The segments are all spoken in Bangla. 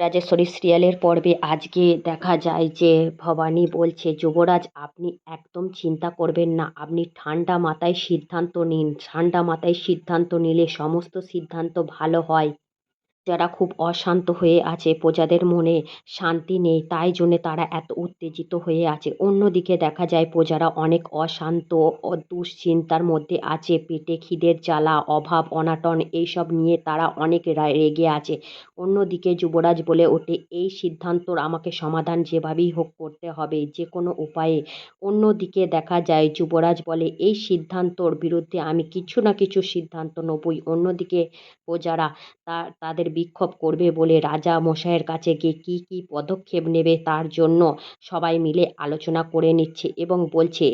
রাজেশ্বরী সিরিয়ালের পর্বে আজকে দেখা যায় যে ভবানী বলছে, যুবরাজ, আপনি একদম চিন্তা করবেন না। আপনি ঠান্ডা মাথায় সিদ্ধান্ত নিন। ঠান্ডা মাথায় সিদ্ধান্ত নিলে সমস্ত সিদ্ধান্ত ভালো হয়। যারা খুব অশান্ত হয়ে আছে, প্রজাদের মনে শান্তি নেই, তাই জন্যে তারা এত উত্তেজিত হয়ে আছে। অন্যদিকে দেখা যায়, প্রজারা অনেক অশান্ত ও দুশ্চিন্তার মধ্যে আছে, পেটে খিদের জ্বালা, অভাব, অনাটন, এইসব নিয়ে তারা অনেক রেগে আছে। অন্যদিকে যুবরাজ বলে ওঠে, এই সিদ্ধান্তর আমাকে সমাধান যেভাবেই হোক করতে হবে যে কোনো উপায়ে। অন্যদিকে দেখা যায়, যুবরাজ বলে, এই সিদ্ধান্তর বিরুদ্ধে আমি কিছু না কিছু সিদ্ধান্ত নেবই। অন্যদিকে প্রজারা তাদের বিক্ষোভ করবে বলে রাজা মশাইয়ের কাছে গিয়ে কী কী পদক্ষেপ নেবে তার জন্য সবাই মিলে আলোচনা করে নিচ্ছে এবং বলছে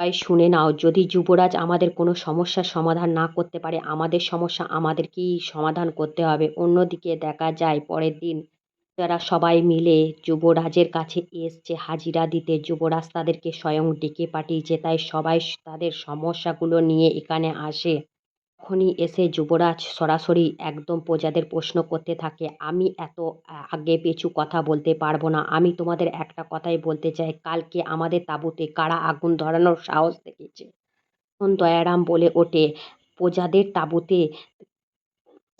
তাই শুনে নাও, যদি যুবরাজ আমাদের কোনো সমস্যার সমাধান না করতে পারে, আমাদের সমস্যা আমাদেরকেই সমাধান করতে হবে। অন্যদিকে দেখা যায় পরের দিন যারা সবাই মিলে যুবরাজের কাছে এসছে হাজিরা দিতে, যুবরাজ তাদেরকে স্বয়ং ডেকে পাঠিয়েছে। তাই সবাই তাদের সমস্যাগুলো নিয়ে এখানে আসে। তখনই এসে যুবরাজ সরাসরি একদম প্রজাদের প্রশ্ন করতে থাকে, আমি এত আগে পিছু কথা বলতে পারব না। আমি তোমাদের একটা কথাই বলতে চাই, কালকে আমাদের তাঁবুতে কারা আগুন ধরানোর সাহস দেখিয়েছে তখন দয়ারাম বলে ওঠে, প্রজাদের তাঁবুতে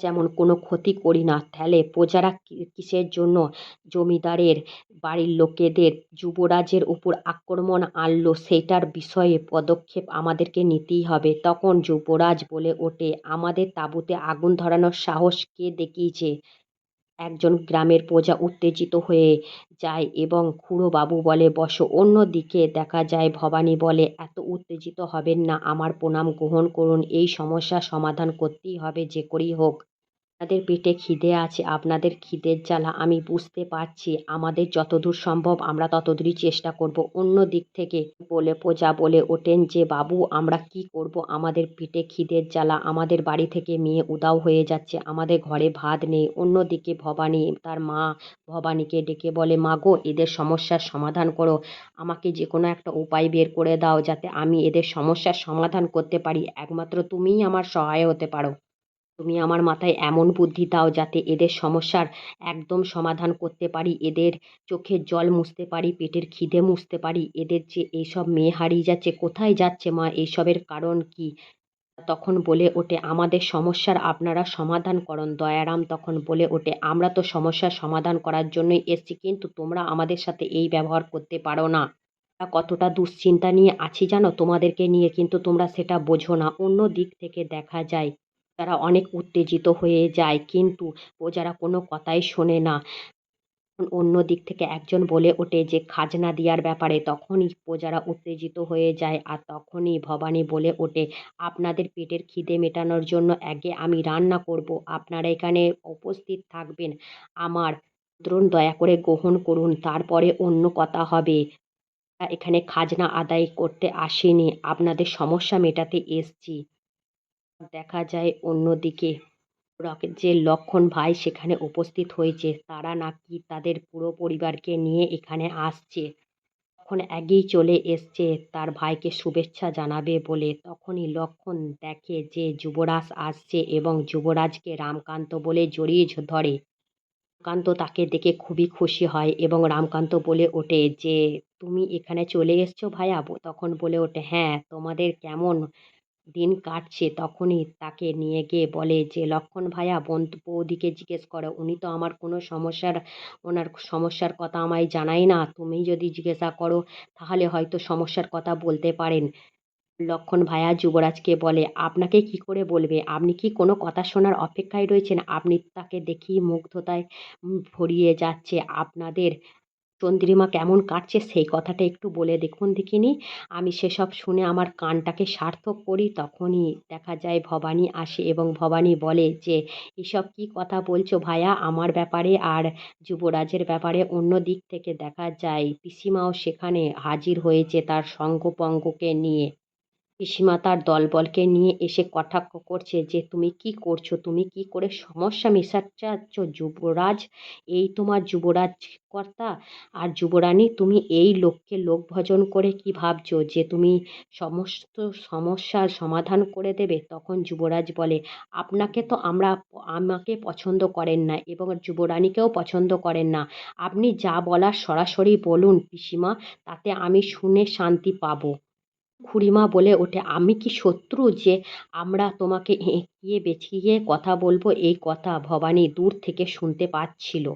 যেমন কোনো ক্ষতি করি না, তাহলে প্রজারা কিসের জন্য? জমিদারের বাড়ির লোকেদের, যুবরাজের উপর আক্রমণ আনলো সেটার বিষয়ে পদক্ষেপ আমাদেরকে নিতেই হবে। তখন যুবরাজ বলে ওঠে, আমাদের তাঁবুতে আগুন ধরানোর সাহস কে দেখিয়েছে? একজন গ্রামের প্রজা উত্তেজিত হয়ে যায় এবং খুড়োবাবু বলে, বসো, অন্যদিকে দেখা যায় ভবানী বলে, এত উত্তেজিত হবেন না, আমার প্রণাম গ্রহণ করুন, এই সমস্যা সমাধান করতেই হবে, যে করেই হোক। আপনাদের পেটে খিদে আছে, আপনাদের খিদের জ্বালা আমি বুঝতে পারছি। আমাদের যতদূর সম্ভব আমরা ততদূরই চেষ্টা করব। অন্য দিক থেকে বলে প্রজা বলে ওঠেন যে, বাবু, আমরা কি করব? আমাদের পেটে খিদের জ্বালা, আমাদের বাড়ি থেকে মেয়ে উদাও হয়ে যাচ্ছে, আমাদের ঘরে ভাত নেই। অন্যদিকে ভবানী, তার মা ভবানীকে ডেকে বলে, মা গো, এদের সমস্যার সমাধান করো। আমাকে যে কোনো একটা উপায় বের করে দাও যাতে আমি এদের সমস্যার সমাধান করতে পারি। একমাত্র তুমিই আমার সহায় হতে পারো। তুমি আমার মাথায় এমন বুদ্ধি দাও যাতে এদের সমস্যার একদম সমাধান করতে পারি, এদের চোখের জল মুছতে পারি, পেটের খিদে মুছতে পারি, এদের যে এইসব মেয়ে হারিয়ে যাচ্ছে, কোথায় যাচ্ছে মা, এইসবের কারণ কি? তখন বলে ওঠে, আমাদের সমস্যার আপনারা সমাধান করুন, দয়ারাম। তখন বলে ওঠে, আমরা তো সমস্যার সমাধান করার জন্যই এসছি, কিন্তু তোমরা আমাদের সাথে এই ব্যবহার করতে পারো না। কতটা দুশ্চিন্তা নিয়ে আছি জানো? তোমাদেরকে নিয়ে কিন্তু তোমরা সেটা বোঝো না। অন্য দিক থেকে দেখা যায় তারা অনেক উত্তেজিত হয়ে যায়। কিন্তু প্রজারা কোনো কথাই শোনে না অন্য দিক থেকে একজন বলে ওঠে যে, খাজনা দেওয়ার ব্যাপারে। তখনই প্রজারা উত্তেজিত হয়ে যায় আর তখনই ভবানী বলে ওঠে, আপনাদের পেটের খিদে মেটানোর জন্য আগে আমি রান্না করব। আপনারা এখানে উপস্থিত থাকবেন। আমার আমন্ত্রণ দয়া করে গ্রহণ করুন। তারপরে অন্য কথা হবে। এখানে খাজনা আদায় করতে আসেনি। আপনাদের সমস্যা মেটাতে এসছি। দেখা যায় অন্যদিকে। যে লক্ষণ ভাই সেখানে উপস্থিত হয়েছে, তারা নাকি তাদের পুরো পরিবারকে নিয়ে এখানে আসছে। তখন এগিয়ে চলে এসছে, তার ভাইকে শুভেচ্ছা জানাবে বলে। তখনই লক্ষণ দেখে যে যুবরাজ আসছে এবং যুবরাজকে রামকান্ত বলে জড়িয়ে ধরে। রামকান্ত তাকে দেখে খুবই খুশি হয় এবং রামকান্ত বলে ওঠে যে, তুমি এখানে চলে এসছো ভাইয়া? তখন বলে ওঠে হ্যাঁ তোমাদের কেমন দিন কাটছে, তখনই তাকে নিয়ে গিয়ে বলে যে, লক্ষণ ভাইয়া বন্ধু বৌদিকে জিজ্ঞেস করো। উনি তো আমার কোনো সমস্যার, ওনার সমস্যার কথা আমায় জানাই না। তুমি যদি জিজ্ঞাসা করো, তাহলে হয়তো সমস্যার কথা বলতে পারেন। লক্ষণ ভাইয়া যুবরাজকে বলে, আপনাকে কি করে বলবে? আপনি কি কোনো কথা শোনার অপেক্ষায় রয়েছেন? আপনি তাকে দেখি মুগ্ধতায় ভরিয়ে যাচ্ছে। আপনাদের চন্দ্রিমা কেমন কাটছে সেই কথাটা একটু বলে দেখুন দেখিনি। আমি সেসব শুনে আমার কানটাকে সার্থক করি, তখনই দেখা যায় ভবানী আসে এবং ভবানী বলে যে, এসব কি কথা বলছো ভায়া? আমার ব্যাপারে আর যুবরাজের ব্যাপারে অন্য দিক থেকে দেখা যায়। পিসিমাও সেখানে হাজির হয়েছে তার সঙ্গপঙ্গকে নিয়ে। পিসিমা তার দলবলকে নিয়ে এসে কটাক্ষ করছে যে, তুমি কি করছ? তুমি কি করে সমস্যা মেশাচ্ছ যুবরাজ? এই তোমার যুবরাজ কর্তা আর যুবরানী, তুমি এই লোককে লোক ভজন করে কি ভাবছ যে, তুমি সমস্ত সমস্যার সমাধান করে দেবে? তখন যুবরাজ বলে, আপনাকে তো আমরা আমাকে পছন্দ করেন না এবং যুবরানীকেও পছন্দ করেন না। আপনি যা বলার সরাসরি বলুন পিসিমা, তাতে আমি শুনে শান্তি পাবো। খুড়িমা বলে ওঠে, আমি কি শত্রু যে আমরা তোমাকে এঁকিয়ে বেঁচিয়ে কথা বলব? এই কথা ভবানী দূর থেকে শুনতে পাচ্ছিল।